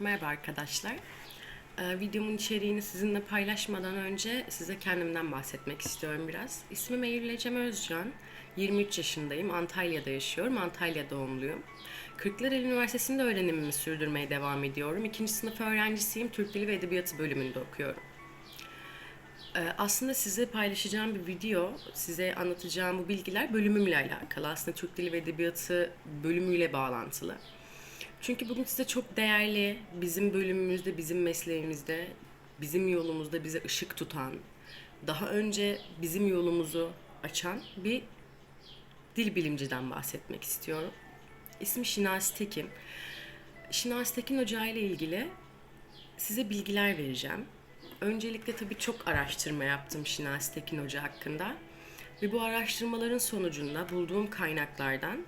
Merhaba arkadaşlar. Ee, videomun içeriğini sizinle paylaşmadan önce size kendimden bahsetmek istiyorum biraz. İsmim Eylül Ecem Özcan. 23 yaşındayım. Antalya'da yaşıyorum. Antalya doğumluyum. Kırklareli Üniversitesi'nde öğrenimimi sürdürmeye devam ediyorum. İkinci sınıf öğrencisiyim. Türk Dili ve Edebiyatı bölümünde okuyorum. Ee, Aslında size paylaşacağım bir video, size anlatacağım bu bilgiler bölümümle alakalı. Aslında Türk Dili ve Edebiyatı bölümüyle bağlantılı. Çünkü bugün size çok değerli, bizim bölümümüzde, bizim mesleğimizde, bizim yolumuzda bize ışık tutan, daha önce bizim yolumuzu açan bir dil bilimciden bahsetmek istiyorum. İsmi Şinasi Tekin. Şinasi Tekin Hoca ile ilgili size bilgiler vereceğim. Öncelikle tabii çok araştırma yaptım Şinasi Tekin Hoca hakkında. Ve bu araştırmaların sonucunda bulduğum kaynaklardan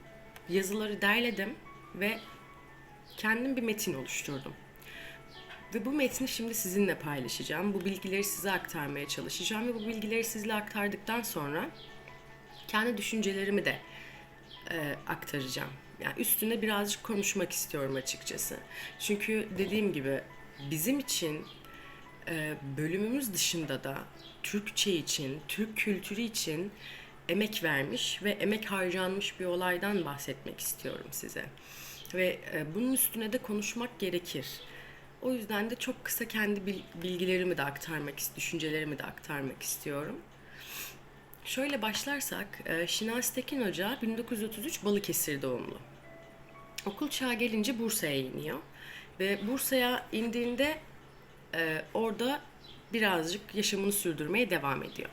yazıları derledim ve kendim bir metin oluşturdum. Ve bu metni şimdi sizinle paylaşacağım. Bu bilgileri size aktarmaya çalışacağım ve bu bilgileri sizle aktardıktan sonra kendi düşüncelerimi de e, aktaracağım. Yani üstüne birazcık konuşmak istiyorum açıkçası. Çünkü dediğim gibi bizim için e, bölümümüz dışında da Türkçe için, Türk kültürü için emek vermiş ve emek harcanmış bir olaydan bahsetmek istiyorum size. Ve e, bunun üstüne de konuşmak gerekir. O yüzden de çok kısa kendi bil- bilgilerimi de aktarmak, düşüncelerimi de aktarmak istiyorum. Şöyle başlarsak, e, Şinasi Tekin Hoca 1933 Balıkesir doğumlu. Okul çağı gelince Bursa'ya iniyor. Ve Bursa'ya indiğinde e, orada birazcık yaşamını sürdürmeye devam ediyor.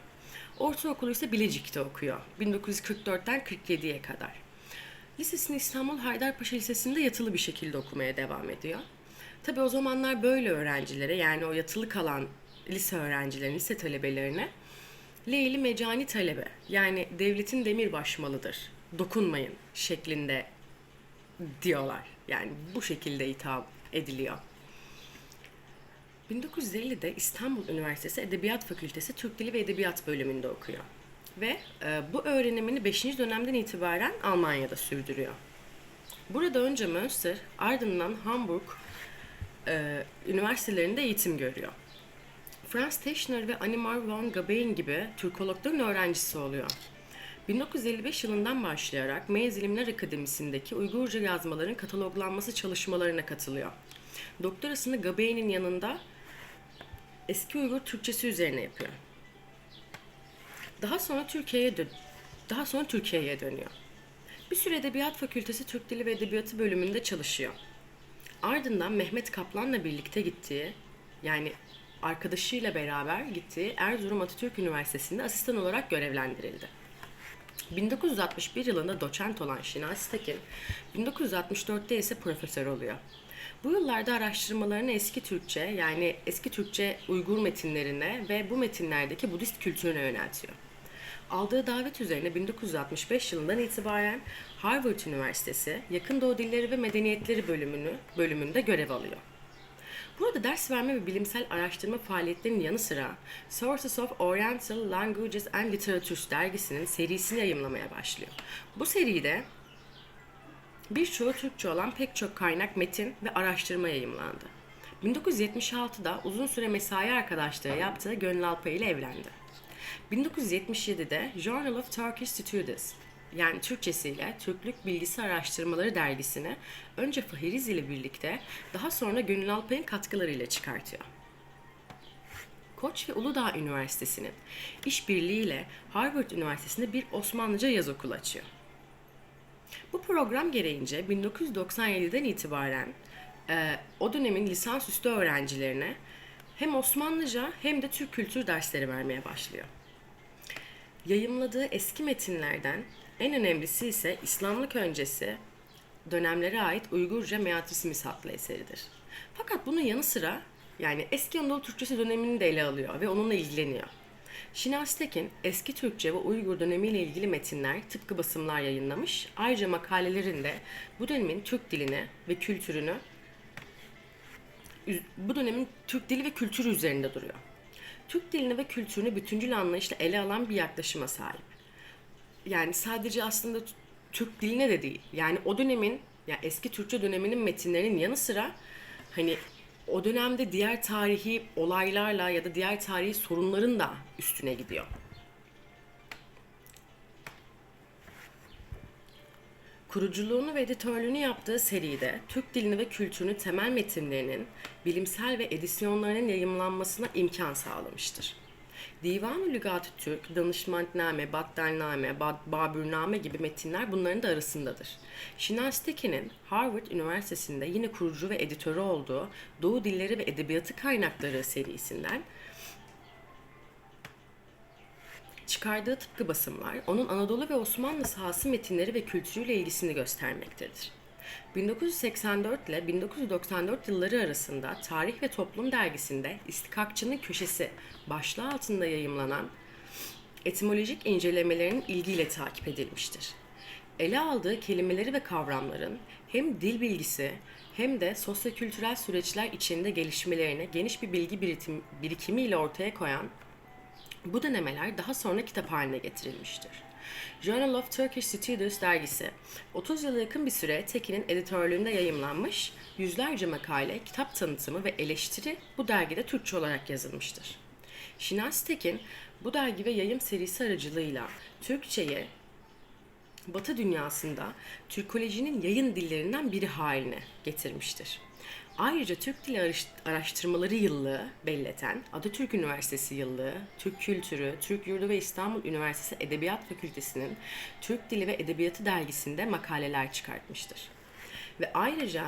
Ortaokulu ise Bilecik'te okuyor. 1944'ten 47'ye kadar. Lisesini İstanbul Haydarpaşa Lisesi'nde yatılı bir şekilde okumaya devam ediyor. Tabii o zamanlar böyle öğrencilere yani o yatılı kalan lise öğrencilerine, lise talebelerine Leyli mecani talebe yani devletin demirbaş malıdır, dokunmayın şeklinde diyorlar. Yani bu şekilde hitap ediliyor. 1950'de İstanbul Üniversitesi Edebiyat Fakültesi Türk Dili ve Edebiyat bölümünde okuyor. Ve e, bu öğrenimini 5. dönemden itibaren Almanya'da sürdürüyor. Burada önce Münster, ardından Hamburg e, üniversitelerinde eğitim görüyor. Franz Teschner ve Animar von Gabein gibi Türkologların öğrencisi oluyor. 1955 yılından başlayarak Meyz İlimler Akademisi'ndeki Uygurca yazmaların kataloglanması çalışmalarına katılıyor. Doktorasını Gabein'in yanında eski Uygur Türkçesi üzerine yapıyor. Daha sonra Türkiye'ye dö- daha sonra Türkiye'ye dönüyor. Bir süre Edebiyat Fakültesi Türk Dili ve Edebiyatı bölümünde çalışıyor. Ardından Mehmet Kaplan'la birlikte gittiği, yani arkadaşıyla beraber gittiği Erzurum Atatürk Üniversitesi'nde asistan olarak görevlendirildi. 1961 yılında doçent olan Şinasi Tekin, 1964'te ise profesör oluyor. Bu yıllarda araştırmalarını eski Türkçe yani eski Türkçe Uygur metinlerine ve bu metinlerdeki Budist kültürüne yöneltiyor. Aldığı davet üzerine 1965 yılından itibaren Harvard Üniversitesi Yakın Doğu Dilleri ve Medeniyetleri bölümünü bölümünde görev alıyor. Burada ders verme ve bilimsel araştırma faaliyetlerinin yanı sıra Sources of Oriental Languages and Literatures dergisinin serisini yayımlamaya başlıyor. Bu seride birçoğu Türkçe olan pek çok kaynak, metin ve araştırma yayımlandı. 1976'da uzun süre mesai arkadaşlığı yaptığı Gönül Alpay ile evlendi. 1977'de Journal of Turkish Studies yani Türkçesiyle Türklük Bilgisi Araştırmaları dergisini önce Fahiriz ile birlikte daha sonra Gönül Alpay'ın katkılarıyla çıkartıyor. Koç ve Uludağ Üniversitesi'nin işbirliğiyle Harvard Üniversitesi'nde bir Osmanlıca yaz okulu açıyor. Bu program gereğince 1997'den itibaren e, o dönemin lisansüstü öğrencilerine hem Osmanlıca hem de Türk kültür dersleri vermeye başlıyor. Yayımladığı eski metinlerden en önemlisi ise İslamlık öncesi dönemlere ait Uygurca Meatrismis adlı eseridir. Fakat bunun yanı sıra yani eski Anadolu Türkçesi dönemini de ele alıyor ve onunla ilgileniyor. Şinasi Tekin eski Türkçe ve Uygur dönemiyle ilgili metinler, tıpkı basımlar yayınlamış. Ayrıca makalelerinde bu dönemin Türk dilini ve kültürünü bu dönemin Türk dili ve kültürü üzerinde duruyor. Türk dilini ve kültürünü bütüncül anlayışla ele alan bir yaklaşıma sahip. Yani sadece aslında Türk diline de değil. Yani o dönemin, yani eski Türkçe döneminin metinlerinin yanı sıra hani o dönemde diğer tarihi olaylarla ya da diğer tarihi sorunların da üstüne gidiyor. Kuruculuğunu ve editörlüğünü yaptığı seride Türk dilini ve kültürünü temel metinlerinin bilimsel ve edisyonlarının yayımlanmasına imkan sağlamıştır. Divan-ı Lügat-ı Türk, Danışmentname, Battalname, Ba- Babürname gibi metinler bunların da arasındadır. Şinas Tekin'in Harvard Üniversitesi'nde yine kurucu ve editörü olduğu Doğu Dilleri ve Edebiyatı Kaynakları serisinden Çıkardığı tıpkı basımlar, onun Anadolu ve Osmanlı sahası metinleri ve kültürüyle ilgisini göstermektedir. 1984 ile 1994 yılları arasında Tarih ve Toplum dergisinde İstikakçının Köşesi başlığı altında yayımlanan etimolojik incelemelerinin ilgiyle takip edilmiştir. Ele aldığı kelimeleri ve kavramların hem dil bilgisi hem de sosyokültürel süreçler içinde gelişmelerini geniş bir bilgi birikim, birikimiyle ortaya koyan bu denemeler daha sonra kitap haline getirilmiştir. Journal of Turkish Studies dergisi 30 yıla yakın bir süre Tekin'in editörlüğünde yayımlanmış yüzlerce makale, kitap tanıtımı ve eleştiri bu dergide Türkçe olarak yazılmıştır. Şinas Tekin bu dergi ve yayım serisi aracılığıyla Türkçe'ye Batı dünyasında Türkolojinin yayın dillerinden biri haline getirmiştir. Ayrıca Türk Dili Araş- Araştırmaları Yıllığı belleten Atatürk Üniversitesi Yıllığı, Türk Kültürü, Türk Yurdu ve İstanbul Üniversitesi Edebiyat Fakültesi'nin Türk Dili ve Edebiyatı dergisinde makaleler çıkartmıştır. Ve ayrıca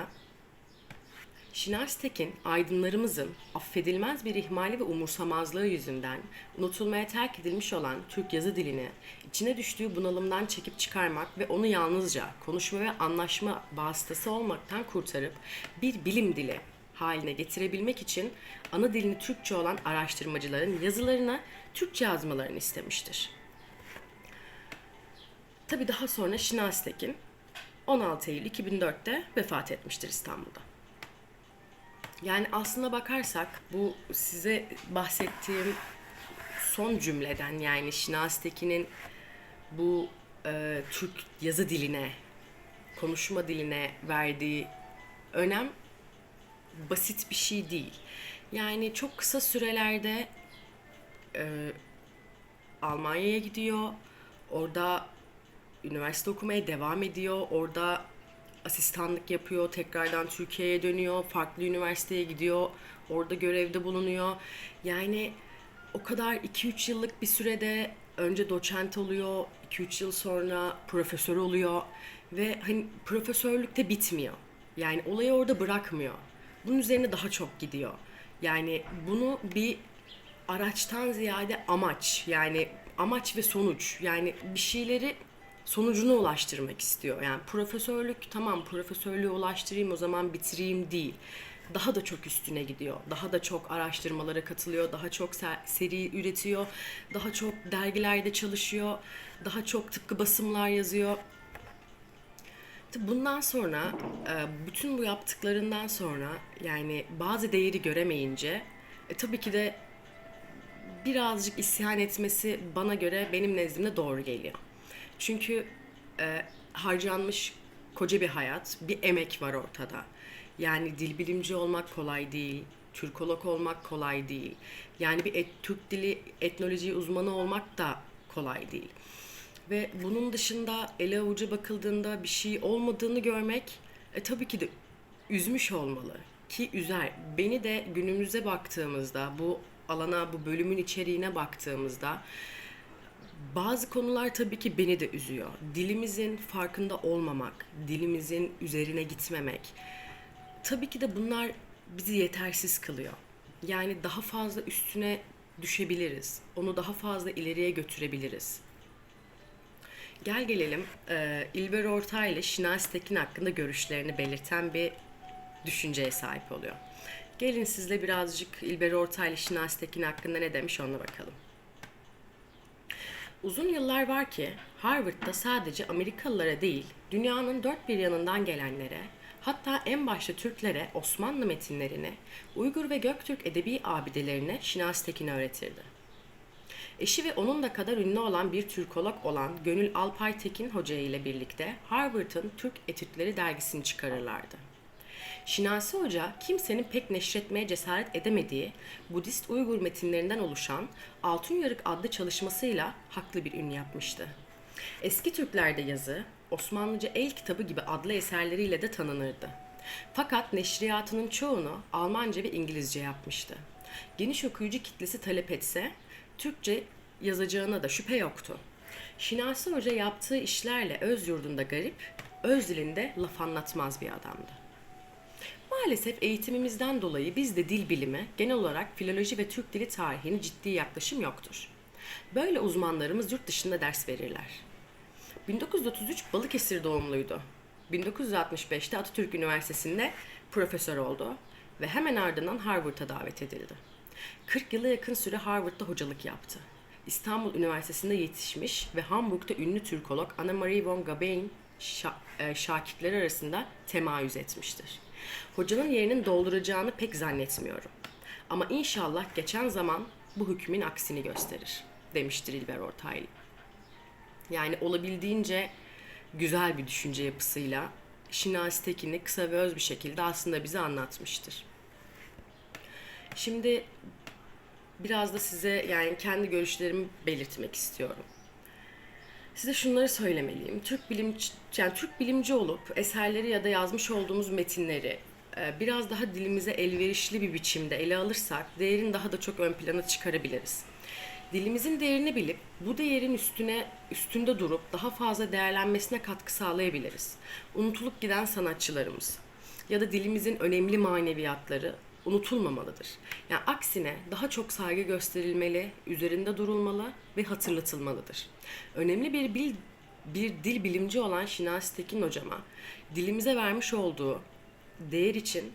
Şinas Tekin, aydınlarımızın affedilmez bir ihmali ve umursamazlığı yüzünden unutulmaya terk edilmiş olan Türk yazı dilini içine düştüğü bunalımdan çekip çıkarmak ve onu yalnızca konuşma ve anlaşma vasıtası olmaktan kurtarıp bir bilim dili haline getirebilmek için ana dilini Türkçe olan araştırmacıların yazılarına Türkçe yazmalarını istemiştir. Tabi daha sonra Şinas Tekin 16 Eylül 2004'te vefat etmiştir İstanbul'da. Yani aslına bakarsak bu size bahsettiğim son cümleden yani Şinas Tekin'in bu e, Türk yazı diline, konuşma diline verdiği önem basit bir şey değil. Yani çok kısa sürelerde e, Almanya'ya gidiyor. Orada üniversite okumaya devam ediyor. Orada asistanlık yapıyor. Tekrardan Türkiye'ye dönüyor. Farklı üniversiteye gidiyor. Orada görevde bulunuyor. Yani o kadar 2-3 yıllık bir sürede önce doçent oluyor. 2-3 yıl sonra profesör oluyor. Ve hani profesörlük de bitmiyor. Yani olayı orada bırakmıyor. Bunun üzerine daha çok gidiyor. Yani bunu bir araçtan ziyade amaç yani amaç ve sonuç yani bir şeyleri sonucuna ulaştırmak istiyor. Yani profesörlük tamam profesörlüğe ulaştırayım o zaman bitireyim değil. Daha da çok üstüne gidiyor. Daha da çok araştırmalara katılıyor. Daha çok ser- seri üretiyor. Daha çok dergilerde çalışıyor. Daha çok tıpkı basımlar yazıyor. Bundan sonra e, bütün bu yaptıklarından sonra yani bazı değeri göremeyince e, tabii ki de birazcık isyan etmesi bana göre benim nezdimde doğru geliyor. Çünkü e, harcanmış koca bir hayat, bir emek var ortada. Yani dil bilimci olmak kolay değil, Türkolog olmak kolay değil. Yani bir et, Türk dili etnoloji uzmanı olmak da kolay değil. Ve bunun dışında ele avuca bakıldığında bir şey olmadığını görmek e, tabii ki de üzmüş olmalı. Ki üzer. Beni de günümüze baktığımızda, bu alana, bu bölümün içeriğine baktığımızda bazı konular tabii ki beni de üzüyor. Dilimizin farkında olmamak, dilimizin üzerine gitmemek. Tabii ki de bunlar bizi yetersiz kılıyor. Yani daha fazla üstüne düşebiliriz. Onu daha fazla ileriye götürebiliriz. Gel gelelim e, İlber Ortaylı ile Şinasi Tekin hakkında görüşlerini belirten bir düşünceye sahip oluyor. Gelin sizle birazcık İlber Ortaylı ile Şinasi Tekin hakkında ne demiş ona bakalım. Uzun yıllar var ki Harvard'da sadece Amerikalılara değil, dünyanın dört bir yanından gelenlere, hatta en başta Türklere Osmanlı metinlerini, Uygur ve Göktürk edebi abidelerine Şinasi Tekin öğretirdi. Eşi ve onun da kadar ünlü olan bir Türkolog olan Gönül Alpay Tekin Hoca ile birlikte Harvard'ın Türk Etütleri dergisini çıkarırlardı. Şinasi Hoca kimsenin pek neşretmeye cesaret edemediği Budist Uygur metinlerinden oluşan Altın Yarık adlı çalışmasıyla haklı bir ün yapmıştı. Eski Türklerde yazı, Osmanlıca el kitabı gibi adlı eserleriyle de tanınırdı. Fakat neşriyatının çoğunu Almanca ve İngilizce yapmıştı. Geniş okuyucu kitlesi talep etse Türkçe yazacağına da şüphe yoktu. Şinasi Hoca yaptığı işlerle öz yurdunda garip, öz dilinde laf anlatmaz bir adamdı. Maalesef eğitimimizden dolayı bizde dil bilimi, genel olarak filoloji ve Türk dili tarihine ciddi yaklaşım yoktur. Böyle uzmanlarımız yurt dışında ders verirler. 1933 Balıkesir doğumluydu. 1965'te Atatürk Üniversitesi'nde profesör oldu ve hemen ardından Harvard'a davet edildi. 40 yıla yakın süre Harvard'da hocalık yaptı. İstanbul Üniversitesi'nde yetişmiş ve Hamburg'da ünlü Türkolog Anna-Marie von Gabein şa- e, şakirtleri arasında temayüz etmiştir. Hocanın yerinin dolduracağını pek zannetmiyorum. Ama inşallah geçen zaman bu hükmün aksini gösterir, demiştir İlber Ortaylı. Yani olabildiğince güzel bir düşünce yapısıyla Şinasi Tekin'i kısa ve öz bir şekilde aslında bize anlatmıştır. Şimdi biraz da size yani kendi görüşlerimi belirtmek istiyorum. Size şunları söylemeliyim. Türk bilimci, yani Türk bilimci olup eserleri ya da yazmış olduğumuz metinleri e, biraz daha dilimize elverişli bir biçimde ele alırsak değerini daha da çok ön plana çıkarabiliriz. Dilimizin değerini bilip bu değerin üstüne üstünde durup daha fazla değerlenmesine katkı sağlayabiliriz. Unutulup giden sanatçılarımız ya da dilimizin önemli maneviyatları unutulmamalıdır. Yani aksine daha çok saygı gösterilmeli, üzerinde durulmalı ve hatırlatılmalıdır. Önemli bir bil, bir dil bilimci olan Şinasi Tekin hocama dilimize vermiş olduğu değer için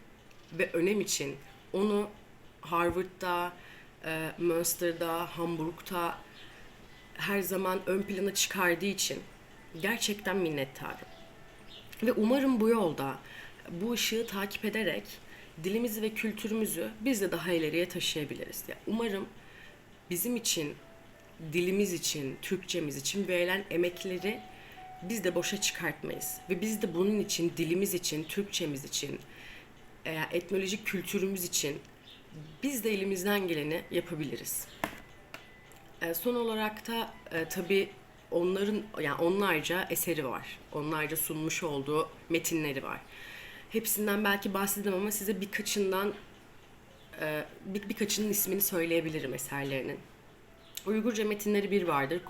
ve önem için onu Harvard'da, e, Münster'da, Hamburg'da her zaman ön plana çıkardığı için gerçekten minnettarım. Ve umarım bu yolda bu ışığı takip ederek dilimizi ve kültürümüzü biz de daha ileriye taşıyabiliriz. Yani umarım bizim için, dilimiz için, Türkçemiz için verilen emekleri biz de boşa çıkartmayız. Ve biz de bunun için, dilimiz için, Türkçemiz için, e, etnolojik kültürümüz için biz de elimizden geleni yapabiliriz. E, son olarak da e, tabii onların yani onlarca eseri var. Onlarca sunmuş olduğu metinleri var. Hepsinden belki bahsedemem ama size birkaçından e, bir, birkaçının ismini söyleyebilirim eserlerinin. Uygurca metinleri bir vardır.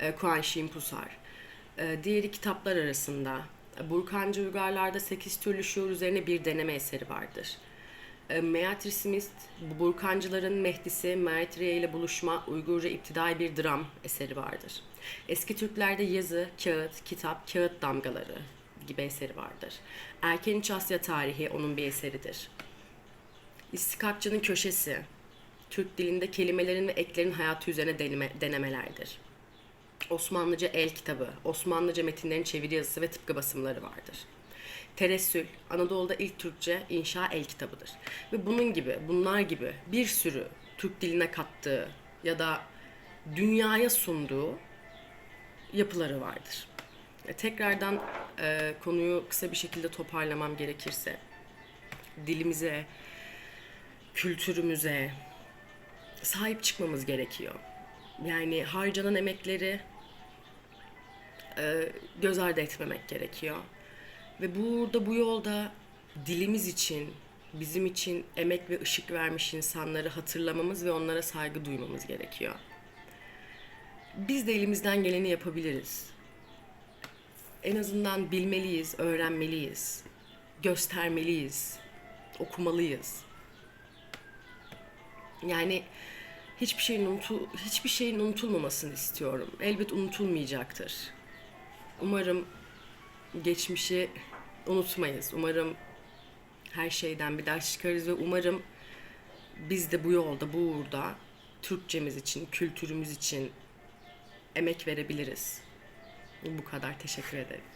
E, Shin Pusar. E, diğeri kitaplar arasında. Burkancı Uygarlar'da 8 türlü şuur üzerine bir deneme eseri vardır. E, Meatri Smith, bu Burkancıların Mehdisi, Maitriye ile buluşma Uygurca iptidai bir dram eseri vardır. Eski Türklerde yazı, kağıt, kitap, kağıt damgaları gibi eseri vardır. Erken İç Asya tarihi onun bir eseridir. İstikakçının Köşesi, Türk dilinde kelimelerin ve eklerin hayatı üzerine deneme, denemelerdir. Osmanlıca el kitabı, Osmanlıca metinlerin çeviri yazısı ve tıpkı basımları vardır. Teressül, Anadolu'da ilk Türkçe inşa el kitabıdır. Ve bunun gibi, bunlar gibi bir sürü Türk diline kattığı ya da dünyaya sunduğu yapıları vardır. Tekrardan e, konuyu kısa bir şekilde toparlamam gerekirse, dilimize, kültürümüze sahip çıkmamız gerekiyor. Yani harcanan emekleri e, göz ardı etmemek gerekiyor. Ve burada bu yolda dilimiz için, bizim için emek ve ışık vermiş insanları hatırlamamız ve onlara saygı duymamız gerekiyor. Biz de elimizden geleni yapabiliriz. En azından bilmeliyiz, öğrenmeliyiz, göstermeliyiz, okumalıyız. Yani hiçbir şeyin unutu, hiçbir şeyin unutulmamasını istiyorum. Elbet unutulmayacaktır. Umarım geçmişi unutmayız. Umarım her şeyden bir ders çıkarız ve umarım biz de bu yolda, bu uğurda Türkçemiz için, kültürümüz için emek verebiliriz. Bu kadar. Teşekkür ederim.